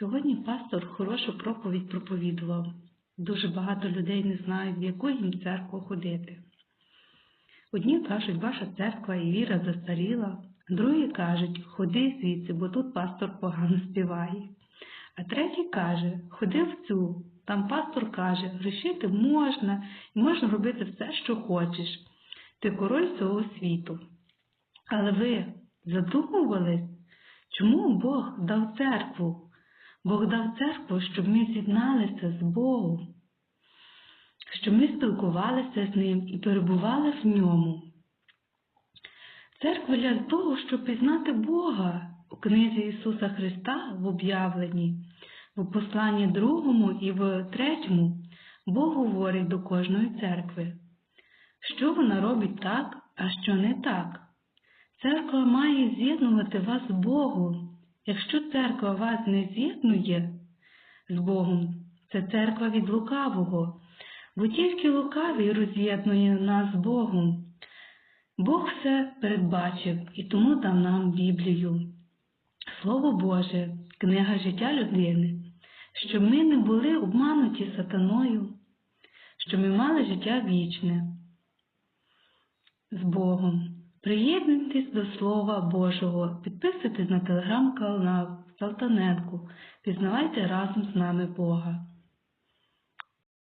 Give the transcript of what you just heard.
Сьогодні пастор хорошу проповідь проповідував. Дуже багато людей не знають, в яку їм церкву ходити. Одні кажуть, ваша церква і віра застаріла, другі кажуть, ходи звідси, бо тут пастор погано співає. А третій каже, ходи в цю, там пастор каже, грішити можна і можна робити все, що хочеш. Ти король цього світу. Але ви задумувались, чому Бог дав церкву? Бог дав церкву, щоб ми з'єдналися з Богом, щоб ми спілкувалися з Ним і перебували в ньому. Церква для того, щоб пізнати Бога у книзі Ісуса Христа в об'явленні, в посланні другому і в третьому Бог говорить до кожної церкви, що вона робить так, а що не так. Церква має з'єднувати вас з Богом. Якщо церква вас не з'єднує з Богом, це церква від лукавого, бо тільки лукавий роз'єднує нас з Богом. Бог все передбачив і тому дав нам Біблію. Слово Боже, книга життя людини, щоб ми не були обмануті сатаною, щоб ми мали життя вічне з Богом. Приєднуйтесь до Слова Божого, підписуйтесь на телеграм-канал Салтаненку, пізнавайте разом з нами Бога.